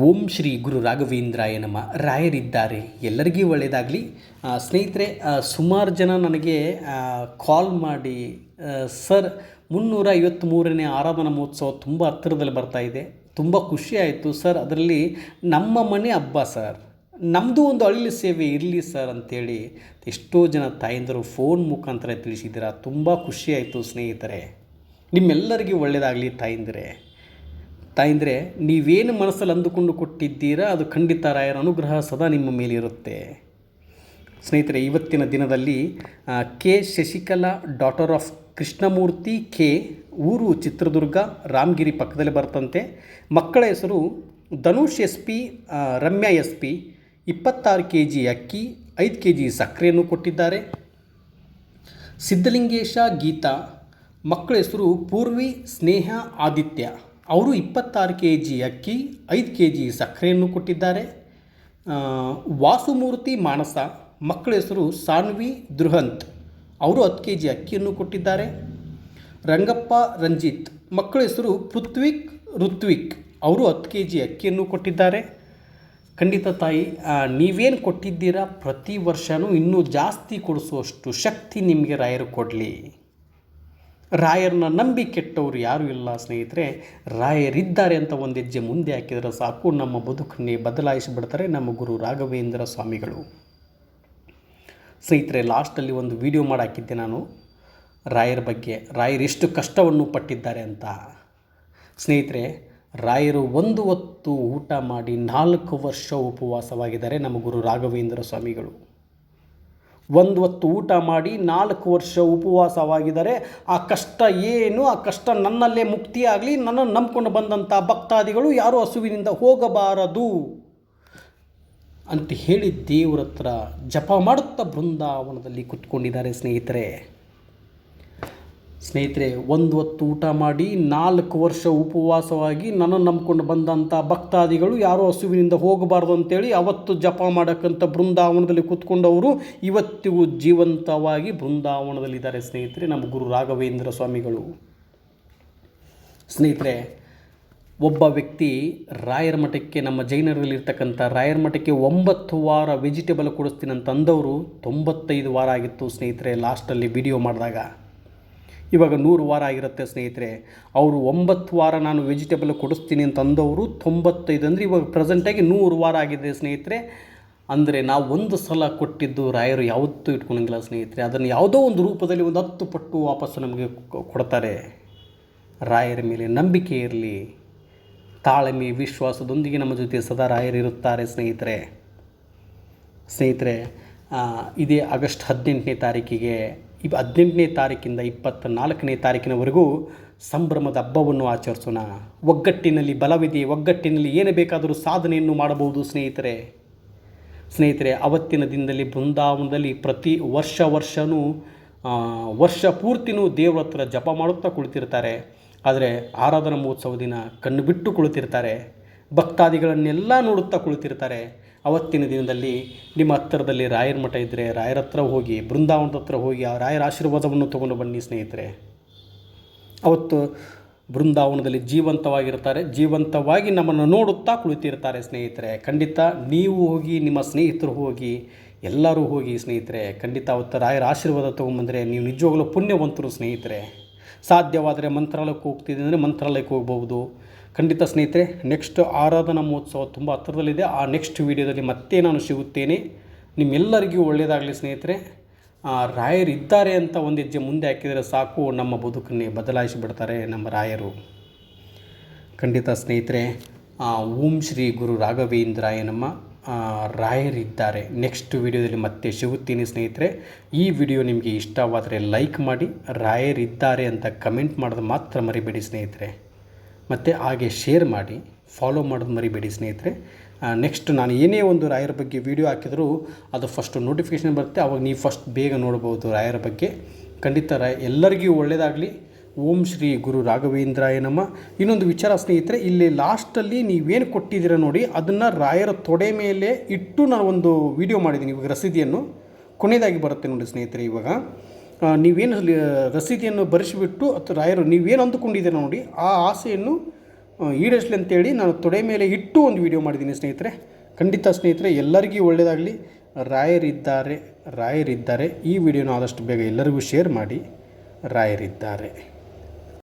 ಓಂ ಶ್ರೀ ಗುರು ರಾಘವೇಂದ್ರಾಯ ನಮ. ರಾಯರಿದ್ದಾರೆ. ಎಲ್ಲರಿಗೂ ಒಳ್ಳೆಯದಾಗಲಿ. ಸ್ನೇಹಿತರೆ ಸುಮಾರು ಜನ ನನಗೆ ಕಾಲ್ ಮಾಡಿ ಸರ್ ಮುನ್ನೂರ ಐವತ್ತ್ಮೂರನೇ ಆರಾಧನಾ ಮಹೋತ್ಸವ ತುಂಬ ಹತ್ತಿರದಲ್ಲಿ ಬರ್ತಾ ಇದೆ. ತುಂಬ ಖುಷಿ ಆಯಿತು ಸರ್. ಅದರಲ್ಲಿ ನಮ್ಮ ಮನೆ ಹಬ್ಬ ಸರ್. ನಮ್ಮದು ಒಂದು ಅಳಿಲು ಸೇವೆ ಇರಲಿ ಸರ್ ಅಂತೇಳಿ ಎಷ್ಟೋ ಜನ ತಾಯಂದರು ಫೋನ್ ಮುಖಾಂತರ ತಿಳಿಸಿದ್ದೀರಾ. ತುಂಬ ಖುಷಿಯಾಯಿತು ಸ್ನೇಹಿತರೆ. ನಿಮ್ಮೆಲ್ಲರಿಗೂ ಒಳ್ಳೆಯದಾಗಲಿ ತಾಯಂದಿರೇ. ತಾಯಂದರೆ, ನೀವೇನು ಮನಸ್ಸಲ್ಲಿ ಅಂದುಕೊಂಡು ಕೊಟ್ಟಿದ್ದೀರಾ, ಅದು ಖಂಡಿತ ರಾಯರ ಅನುಗ್ರಹ ಸದಾ ನಿಮ್ಮ ಮೇಲಿರುತ್ತೆ. ಸ್ನೇಹಿತರೆ, ಇವತ್ತಿನ ದಿನದಲ್ಲಿ K. Shashikala daughter of Krishnamurthy K. ಊರು ಚಿತ್ರದುರ್ಗ, ರಾಮಗಿರಿ ಪಕ್ಕದಲ್ಲಿ ಬರ್ತಂತೆ. ಮಕ್ಕಳ ಹೆಸರು Dhanush S P Ramya S P. ಇಪ್ಪತ್ತಾರು ಕೆ ಜಿ ಅಕ್ಕಿ, ಐದು ಕೆ ಜಿ ಸಕ್ಕರೆಯನ್ನು ಕೊಟ್ಟಿದ್ದಾರೆ. ಸಿದ್ಧಲಿಂಗೇಶ ಗೀತಾ. ಮಕ್ಕಳ ಹೆಸರು ಪೂರ್ವಿ ಸ್ನೇಹ ಆದಿತ್ಯ. ಅವರು ಇಪ್ಪತ್ತಾರು ಕೆ ಜಿ ಅಕ್ಕಿ, ಐದು ಕೆ ಜಿ ಸಕ್ಕರೆಯನ್ನು ಕೊಟ್ಟಿದ್ದಾರೆ. ವಾಸುಮೂರ್ತಿ ಮಾನಸ, ಮಕ್ಕಳ ಹೆಸರು ಸಾನ್ವಿ ದೃಹಂತ್ ಅವರು ಹತ್ತು ಕೆ ಜಿ ಅಕ್ಕಿಯನ್ನು ಕೊಟ್ಟಿದ್ದಾರೆ. ರಂಗಪ್ಪ ರಂಜಿತ್, ಮಕ್ಕಳ ಹೆಸರು ಪೃಥ್ವಿಕ್ ಋತ್ವಿಕ್. ಅವರು ಹತ್ತು ಕೆ ಜಿ ಅಕ್ಕಿಯನ್ನು ಕೊಟ್ಟಿದ್ದಾರೆ. ಖಂಡಿತ ತಾಯಿ ನೀವೇನು ಕೊಟ್ಟಿದ್ದೀರಾ? ಪ್ರತಿ ವರ್ಷವೂ ಇನ್ನೂ ಜಾಸ್ತಿ ಕೊಡಿಸುವಷ್ಟು ಶಕ್ತಿ ನಿಮಗೆ ರಾಯರು ಕೊಡಲಿ. ರಾಯರನ್ನ ನಂಬಿ ಕೆಟ್ಟವರು ಯಾರೂ ಇಲ್ಲ ಸ್ನೇಹಿತರೆ. ರಾಯರಿದ್ದಾರೆ ಅಂತ ಒಂದು ಹೆಜ್ಜೆ ಮುಂದೆ ಹಾಕಿದರೆ ಸಾಕು. ನಮ್ಮ ಬದುಕನ್ನೇ ಬದಲಾಯಿಸಿಬಿಡ್ತಾರೆ ನಮ್ಮ ಗುರು ರಾಘವೇಂದ್ರ ಸ್ವಾಮಿಗಳು. ಸ್ನೇಹಿತರೆ ಲಾಸ್ಟಲ್ಲಿ ಒಂದು ವಿಡಿಯೋ ಮಾಡಾಕಿದ್ದೆ ನಾನು. ರಾಯರ ಬಗ್ಗೆ, ರಾಯರು ಎಷ್ಟು ಕಷ್ಟವನ್ನು ಪಟ್ಟಿದ್ದಾರೆ ಅಂತ. ಸ್ನೇಹಿತರೆ, ರಾಯರು ಒಂದು ಹೊತ್ತು ಊಟ ಮಾಡಿ ನಾಲ್ಕು ವರ್ಷ ಉಪವಾಸವಾಗಿದ್ದಾರೆ ನಮ್ಮ ಗುರು ರಾಘವೇಂದ್ರ ಸ್ವಾಮಿಗಳು. ಒಂದು ಹೊತ್ತು ಊಟ ಮಾಡಿ ನಾಲ್ಕು ವರ್ಷ ಉಪವಾಸವಾಗಿದ್ದಾರೆ ಆ ಕಷ್ಟ ಏನು, ಆ ಕಷ್ಟ ನನ್ನಲ್ಲೇ ಮುಕ್ತಿಯಾಗಲಿ, ನನ್ನನ್ನು ನಂಬ್ಕೊಂಡು ಬಂದಂಥ ಭಕ್ತಾದಿಗಳು ಯಾರೂ ಹಸುವಿನಿಂದ ಹೋಗಬಾರದು ಅಂತ ಹೇಳಿ ದೇವ್ರ ಹತ್ರ ಜಪ ಮಾಡುತ್ತಾ ಬೃಂದಾವನದಲ್ಲಿ ಕುತ್ಕೊಂಡಿದ್ದಾರೆ ಸ್ನೇಹಿತರೆ. ಸ್ನೇಹಿತರೆ, ಒಂದು ಹೊತ್ತು ಊಟ ಮಾಡಿ ನಾಲ್ಕು ವರ್ಷ ಉಪವಾಸವಾಗಿ ನನ್ನನ್ನು ನಂಬ್ಕೊಂಡು ಬಂದಂಥ ಭಕ್ತಾದಿಗಳು ಯಾರೋ ಹಸುವಿನಿಂದ ಹೋಗಬಾರ್ದು ಅಂತೇಳಿ ಅವತ್ತು ಜಪ ಮಾಡೋಕ್ಕಂಥ ಬೃಂದಾವನದಲ್ಲಿ ಕೂತ್ಕೊಂಡವರು ಇವತ್ತಿಗೂ ಜೀವಂತವಾಗಿ ಬೃಂದಾವನದಲ್ಲಿದ್ದಾರೆ ಸ್ನೇಹಿತರೆ, ನಮ್ಮ ಗುರು ರಾಘವೇಂದ್ರ ಸ್ವಾಮಿಗಳು. ಸ್ನೇಹಿತರೆ, ಒಬ್ಬ ವ್ಯಕ್ತಿ ರಾಯರ ಮಠಕ್ಕೆ, ನಮ್ಮ ಜೈನರಲ್ಲಿರ್ತಕ್ಕಂಥ ರಾಯರ ಮಠಕ್ಕೆ ಒಂಬತ್ತು ವಾರ ವೆಜಿಟೇಬಲ್ ಕೊಡಿಸ್ತೀನಿ ಅಂತ ಅಂದವರು ತೊಂಬತ್ತೈದು ವಾರ ಆಗಿತ್ತು ಸ್ನೇಹಿತರೆ ಲಾಸ್ಟಲ್ಲಿ ವಿಡಿಯೋ ಮಾಡಿದಾಗ. ಇವಾಗ ನೂರು ವಾರ ಆಗಿರುತ್ತೆ ಸ್ನೇಹಿತರೆ. ಅವರು ಒಂಬತ್ತು ವಾರ ನಾನು ವೆಜಿಟೇಬಲ್ ಕೊಡಿಸ್ತೀನಿ ಅಂತ ಅಂದವರು ತೊಂಬತ್ತೈದು ಅಂದರೆ ಇವಾಗ ಪ್ರೆಸೆಂಟಾಗಿ ನೂರು ವಾರ ಆಗಿದೆ ಸ್ನೇಹಿತರೆ. ಅಂದರೆ ನಾವು ಒಂದು ಸಲ ಕೊಟ್ಟಿದ್ದು ರಾಯರು ಯಾವತ್ತೂ ಇಟ್ಕೊಳಂಗಿಲ್ಲ ಸ್ನೇಹಿತರೆ. ಅದನ್ನು ಯಾವುದೋ ಒಂದು ರೂಪದಲ್ಲಿ ಒಂದು ಹತ್ತು ಪಟ್ಟು ವಾಪಸ್ಸು ನಮಗೆ ಕೊಡ್ತಾರೆ. ರಾಯರ ಮೇಲೆ ನಂಬಿಕೆ ಇರಲಿ. ತಾಳ್ಮೆ ವಿಶ್ವಾಸದೊಂದಿಗೆ ನಮ್ಮ ಜೊತೆ ಸದಾ ರಾಯರಿರುತ್ತಾರೆ ಸ್ನೇಹಿತರೆ. ಸ್ನೇಹಿತರೆ ಆ, ಇದೇ ಆಗಸ್ಟ್ ಹದಿನೆಂಟನೇ ತಾರೀಕಿಗೆ ಇಪ್ ಹದಿನೆಂಟನೇ ತಾರೀಕಿಂದ ಇಪ್ಪತ್ತ ನಾಲ್ಕನೇ ತಾರೀಕಿನವರೆಗೂ ಸಂಭ್ರಮದ ಹಬ್ಬವನ್ನು ಆಚರಿಸೋಣ. ಒಗ್ಗಟ್ಟಿನಲ್ಲಿ ಬಲವಿದೆ, ಒಗ್ಗಟ್ಟಿನಲ್ಲಿ ಏನು ಬೇಕಾದರೂ ಸಾಧನೆಯನ್ನು ಮಾಡಬಹುದು ಸ್ನೇಹಿತರೆ. ಸ್ನೇಹಿತರೆ, ಅವತ್ತಿನ ದಿನದಲ್ಲಿ ಬೃಂದಾವನದಲ್ಲಿ ಪ್ರತಿ ವರ್ಷ ವರ್ಷವೂ ವರ್ಷ ಪೂರ್ತಿನೂ ದೇವರ ಹತ್ರ ಜಪ ಮಾಡುತ್ತಾ ಕುಳಿತಿರ್ತಾರೆ. ಆದರೆ ಆರಾಧನಾ ಮಹೋತ್ಸವ ದಿನ ಕಣ್ಣು ಬಿಟ್ಟು ಕುಳಿತಿರ್ತಾರೆ. ಭಕ್ತಾದಿಗಳನ್ನೆಲ್ಲ ನೋಡುತ್ತಾ ಕುಳಿತಿರ್ತಾರೆ. ಅವತ್ತಿನ ದಿನದಲ್ಲಿ ನಿಮ್ಮ ಹತ್ತಿರದಲ್ಲಿ ರಾಯರ ಮಠ ಇದ್ದರೆ ರಾಯರ ಹತ್ರ ಹೋಗಿ, ಬೃಂದಾವನದ ಹತ್ರ ಹೋಗಿ ಆ ರಾಯರ ಆಶೀರ್ವಾದವನ್ನು ತಗೊಂಡು ಬನ್ನಿ ಸ್ನೇಹಿತರೆ. ಅವತ್ತು ಬೃಂದಾವನದಲ್ಲಿ ಜೀವಂತವಾಗಿರ್ತಾರೆ. ಜೀವಂತವಾಗಿ ನಮ್ಮನ್ನು ನೋಡುತ್ತಾ ಕುಳಿತಿರ್ತಾರೆ ಸ್ನೇಹಿತರೆ. ಖಂಡಿತ ನೀವು ಹೋಗಿ, ನಿಮ್ಮ ಸ್ನೇಹಿತರು ಹೋಗಿ, ಎಲ್ಲರೂ ಹೋಗಿ ಸ್ನೇಹಿತರೆ, ಖಂಡಿತ ಅವತ್ತು ರಾಯರ ಆಶೀರ್ವಾದ ತೊಗೊಂಬಂದರೆ ನೀವು ನಿಜವಾಗಲೂ ಪುಣ್ಯವಂತರು ಸ್ನೇಹಿತರೆ. ಸಾಧ್ಯವಾದರೆ ಮಂತ್ರಾಲಯಕ್ಕೆ ಹೋಗ್ತಿದ್ದೀನಿ ಅಂದರೆ ಮಂತ್ರಾಲಯಕ್ಕೆ ಹೋಗ್ಬೋದು. ಖಂಡಿತ ಸ್ನೇಹಿತರೆ ನೆಕ್ಸ್ಟ್ ಆರಾಧನಾ ಮಹೋತ್ಸವ ತುಂಬ ಹತ್ತಿರದಲ್ಲಿದೆ ಆ ನೆಕ್ಸ್ಟ್ ವೀಡಿಯೋದಲ್ಲಿ ಮತ್ತೆ ನಾನು ಸಿಗುತ್ತೇನೆ. ನಿಮ್ಮೆಲ್ಲರಿಗೂ ಒಳ್ಳೆಯದಾಗಲಿ ಸ್ನೇಹಿತರೆ. ಆ, ರಾಯರು ಇದ್ದಾರೆ ಅಂತ ಒಂದು ಹೆಜ್ಜೆ ಮುಂದೆ ಹಾಕಿದರೆ ಸಾಕು. ನಮ್ಮ ಬದುಕನ್ನೇ ಬದಲಾಯಿಸಿಬಿಡ್ತಾರೆ ನಮ್ಮ ರಾಯರು. ಖಂಡಿತ ಸ್ನೇಹಿತರೆ ಓಂ ಶ್ರೀ ಗುರು ರಾಘವೇಂದ್ರಾಯ ನಮ್ಮ ರಾಯರಿದ್ದಾರೆ. ನೆಕ್ಸ್ಟ್ ವಿಡಿಯೋದಲ್ಲಿ ಮತ್ತೆ ಸಿಗುತ್ತೀನಿ ಸ್ನೇಹಿತರೆ. ಈ ವಿಡಿಯೋ ನಿಮಗೆ ಇಷ್ಟವಾದರೆ ಲೈಕ್ ಮಾಡಿ, ರಾಯರಿದ್ದಾರೆ ಅಂತ ಕಮೆಂಟ್ ಮಾಡೋದು ಮಾತ್ರ ಮರಿಬೇಡಿ ಸ್ನೇಹಿತರೆ. ಮತ್ತು ಹಾಗೆ ಶೇರ್ ಮಾಡಿ ಫಾಲೋ ಮಾಡೋದು ಮರಿಬೇಡಿ ಸ್ನೇಹಿತರೆ. ನೆಕ್ಸ್ಟ್ ನಾನು ಏನೇ ಒಂದು ರಾಯರ ಬಗ್ಗೆ ವಿಡಿಯೋ ಹಾಕಿದರೂ ಅದು ಫಸ್ಟು ನೋಟಿಫಿಕೇಷನ್ ಬರುತ್ತೆ. ಅವಾಗ ನೀವು ಫಸ್ಟ್ ಬೇಗ ನೋಡ್ಬೋದು ರಾಯರ ಬಗ್ಗೆ. ಖಂಡಿತ ರಾಯ, ಎಲ್ಲರಿಗೂ ಒಳ್ಳೆಯದಾಗಲಿ ಓಂ ಶ್ರೀ ಗುರು ರಾಘವೇಂದ್ರಾಯ ನಮ್ಮ ಇನ್ನೊಂದು ವಿಚಾರ ಸ್ನೇಹಿತರೆ, ಇಲ್ಲಿ ಲಾಸ್ಟಲ್ಲಿ ನೀವೇನು ಕೊಟ್ಟಿದ್ದೀರ ನೋಡಿ, ಅದನ್ನು ರಾಯರ ತೊಡೆ ಮೇಲೆ ಇಟ್ಟು ನಾನು ಒಂದು ವಿಡಿಯೋ ಮಾಡಿದ್ದೀನಿ ಇವಾಗ ರಸೀದಿಯನ್ನು. ಕೊನೆಯದಾಗಿ ಬರುತ್ತೆ ನೋಡಿ ಸ್ನೇಹಿತರೆ ಇವಾಗ. ನೀವೇನು ರಸೀದಿಯನ್ನು ಬರೆಸಿಬಿಟ್ಟು ಅಥವಾ ರಾಯರು ನೀವೇನು ಅಂದುಕೊಂಡಿದ್ದೀರ ನೋಡಿ, ಆ ಆಸೆಯನ್ನು ಈಡೇರಿಸಲಿ ಅಂತೇಳಿ ನಾನು ತೊಡೆ ಮೇಲೆ ಇಟ್ಟು ಒಂದು ವಿಡಿಯೋ ಮಾಡಿದ್ದೀನಿ ಸ್ನೇಹಿತರೆ. ಖಂಡಿತ ಸ್ನೇಹಿತರೆ, ಎಲ್ಲರಿಗೂ ಒಳ್ಳೆಯದಾಗಲಿ. ರಾಯರಿದ್ದಾರೆ ರಾಯರಿದ್ದಾರೆ. ಈ ವಿಡಿಯೋನ ಆದಷ್ಟು ಬೇಗ ಎಲ್ಲರಿಗೂ ಶೇರ್ ಮಾಡಿ. ರಾಯರಿದ್ದಾರೆ.